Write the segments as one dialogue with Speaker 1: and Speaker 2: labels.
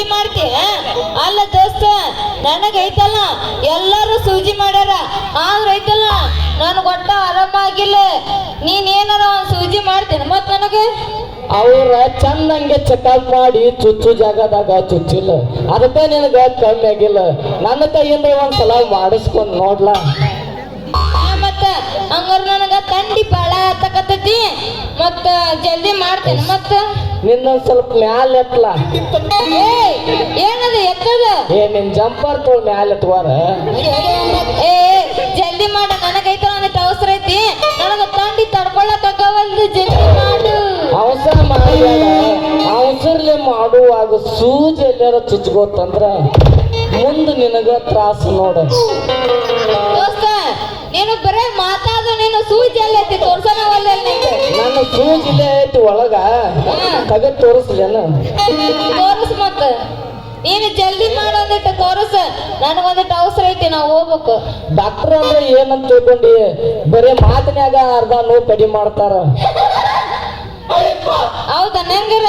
Speaker 1: ಸೂಜಿ ಮಾಡ್ತಿ? ಅಲ್ಲ ದೋಸ್ತ ನನಗೈತಲ್ಲ ಎಲ್ಲರೂ ಸೂಜಿ ಮಾಡ್ಯಾರ. ಆದ್ರ ಐತಲ್ಲ ನನಗೆ ಒಟ್ಟ ಆರಾಮಾಗಿಲ್ಲ ನೀನೇನಾರ ಒಂದ್ ಸೂಜಿ ಮಾಡ್ತೀನಿ ಮತ್ ನನಗೆ?
Speaker 2: ಅವ್ರ ಚಂದಂಗೆ ಚೆಕಪ್ ಮಾಡಿ ಚುಚ್ಚು ಜಾಗದಾಗ ಚುಚ್ಚಿಲ್ಲ. ಅದಕ್ಕೆ ನಿನಗೆ ಕಮ್ಮಿ ಆಗಿಲ್ಲ. ನನ್ನ ಕೈಯಿಂದ ಒಂದ್ಸಲ ಮಾಡಿಸ್ಕೊಂಡ್ ನೋಡ್ಲಾ?
Speaker 1: ಮತ್ತ ಹಂಗಾರ ನನಗ ತಂಡಿ ಬಾಳ ಮತ್ತ ಜಲ್ದಿ ಮಾಡ್ತೇನೆ ಮತ್ತ?
Speaker 2: ನಿನ್ನೊಂದ್ ಸ್ವಲ್ಪ ಮ್ಯಾಲ ಎತ್ತಲ
Speaker 1: ಏ ಏನದ ಎತ್ತದ?
Speaker 2: ಏ ನಿನ್ ಜಂಪರ್ ತೋಳ್ ಮ್ಯಾಲ ಎತ್ತವಾರ
Speaker 1: ಏ ಜಲ್ದಿ ಮಾಡ ನನಗೈತ ನನಗೆ ಅವಸರ ಐತಿ. ನನಗ ತಂಡಿ ತಡ್ಕೊಳಕ್ಕಾಗವಲ್ದು ಜಲ್ದಿ ಮಾಡು.
Speaker 2: ಅವಸರ ಮಾಡಿ ಅವಸರ್ಲೆ ಮಾಡುವಾಗ ಸೂಜಿ ಎಲ್ಲಾರ ಚುಚ್ಕೋತಂದ್ರ ಮುಂದೆ ನಿನಗ ತ್ರಾಸ ನೋಡ.
Speaker 1: ದೋಸ್ತ ನೀನು ಬರೇ ಮಾತಾಡು ನೀನು ಸೂಜಿ ನಿಂಗೆ
Speaker 2: ನನ್ನ ಜಿಲ್ಲೆ ಐತಿ ಒಳಗ ತಗದ್ ತೋರಿಸ್ಲೇನ
Speaker 1: ತೋರಿಸ್ ಮತ್ತ ನೀನು ಜಲ್ದಿ ಮಾಡು ಒಂದಿಟ್ಟು ತೋರಿಸ ನನಗೊಂದಿಟ್ಟು ಅವಸರ ಐತಿ ನಾವು ಹೋಗ್ಬೇಕು
Speaker 2: ಡಾಕ್ಟರ್ ಅಂದ್ರೆ ಏನಂತ ತಿಳ್ಕೊಂಡಿ ಬರೀ ಮಾತಿನ್ಯಾಗ ಅರ್ಧ ನೋವು ಕಡಿ ಮಾಡ್ತಾರ
Speaker 1: ಹೌದ ನಂಗರ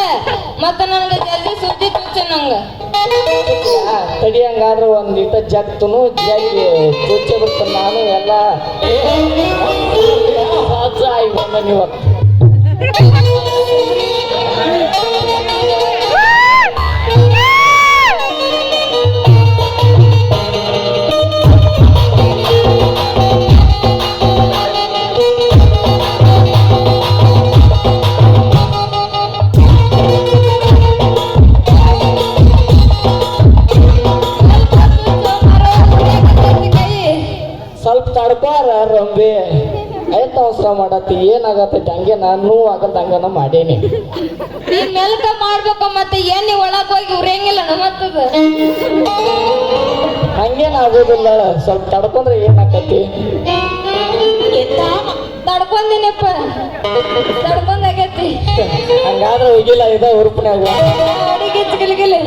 Speaker 1: ಮತ್ತ ನನಗೆ ಜಲ್ದಿ ಸುದ್ದಿ ಚುಚ್ಚ ನಂಗ
Speaker 2: ಆ, ತಡಿ ಹಂಗಾದ್ರೆ ಒಂದ್ ಇಟ್ಟ ಜಗ್ತನು ಜಗ್ಗಿ ಚುಚ್ಚಿ ಬಿಡ್ತಾನೆ ನಾನು ಎಲ್ಲ ಸಾಧ್ಯ ಆಗಿ ಬಂದ ಇವತ್ತು ಸ್ವಲ್ಪ ರಂಬೆ. ಆಯ್ತು ಅವಸರ ಮಾಡತ್ತಿ ಏನಾಗತ್ತೈತಿ? ಹಂಗೆ ನಾನು ಆಗತ್ತ ಹಂಗನ ಮಾಡೇನಿ.
Speaker 1: ನೀನ್ ಮೆಲ್ಕ ಮಾಡ್ಬೇಕು ಮತ್ತೆ ಏನ್ ನೀವು ಒಳಗ್ ಹೋಗಿ ಉರಿಯಂಗಿಲ್ಲ ಮತ್ತದ
Speaker 2: ಹಂಗೇನ್ ಆಗೋದಿಲ್ಲ ಸ್ವಲ್ಪ ತಡ್ಕೊಂಡ್ರೆ ಏನಾಕತಿ
Speaker 1: ತಡ್ಕೊಂದಿನಪ್ಪ. ತಡ್ಕೊಂಡಾಗೈತಿ
Speaker 2: ಹಂಗಾದ್ರೆ ಹೋಗಿಲ್ಲ ಇದ ಉರುಪನ್ಯಾಗ.
Speaker 1: ಅಡಿಗೆ ಗಿಲ್ಗಿಲಿ.